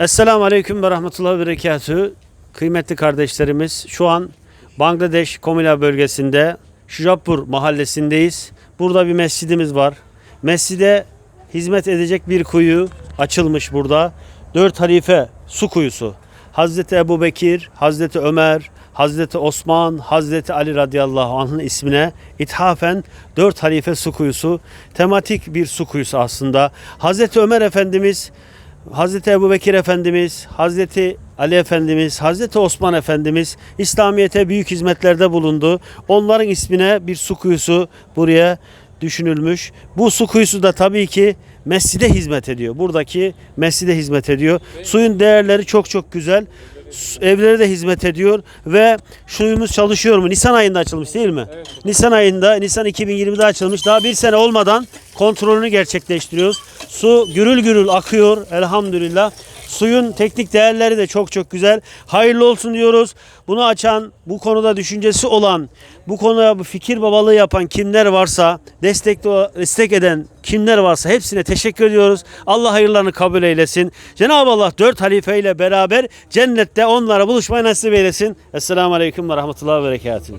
Esselamu Aleyküm ve Rahmetullahi ve Berekatühü. Kıymetli kardeşlerimiz şu an Bangladeş Komila bölgesinde Şujapur mahallesindeyiz. Burada bir mescidimiz var. Mescide hizmet edecek bir kuyu açılmış burada. Dört halife su kuyusu. Hazreti Ebu Bekir, Hazreti Ömer, Hazreti Osman, Hazreti Ali radıyallahu anh'ın ismine ithafen dört halife su kuyusu. Tematik bir su kuyusu aslında. Hazreti Ömer Efendimiz Hazreti Ebu Bekir Efendimiz, Hazreti Ali Efendimiz, Hazreti Osman Efendimiz İslamiyet'e büyük hizmetlerde bulundu. Onların ismine bir su kuyusu buraya düşünülmüş. Bu su kuyusu da tabii ki mescide hizmet ediyor. Buradaki mescide hizmet ediyor. Suyun değerleri çok çok güzel. Evlere de hizmet ediyor ve suyumuz çalışıyor mu? Nisan ayında açılmış değil mi? Nisan ayında, Nisan 2020'de açılmış. Daha bir sene olmadan kontrolünü gerçekleştiriyoruz. Su gürül gürül akıyor elhamdülillah. Suyun teknik değerleri de çok çok güzel. Hayırlı olsun diyoruz. Bunu açan, bu konuda düşüncesi olan, bu konuya fikir babalığı yapan kimler varsa, destek, destek eden kimler varsa hepsine teşekkür ediyoruz. Allah hayırlarını kabul eylesin. Cenab-ı Allah dört halife ile beraber cennette onlara buluşmayı nasip eylesin. Esselamu Aleyküm ve Rahmetullahi ve Berekatuhu.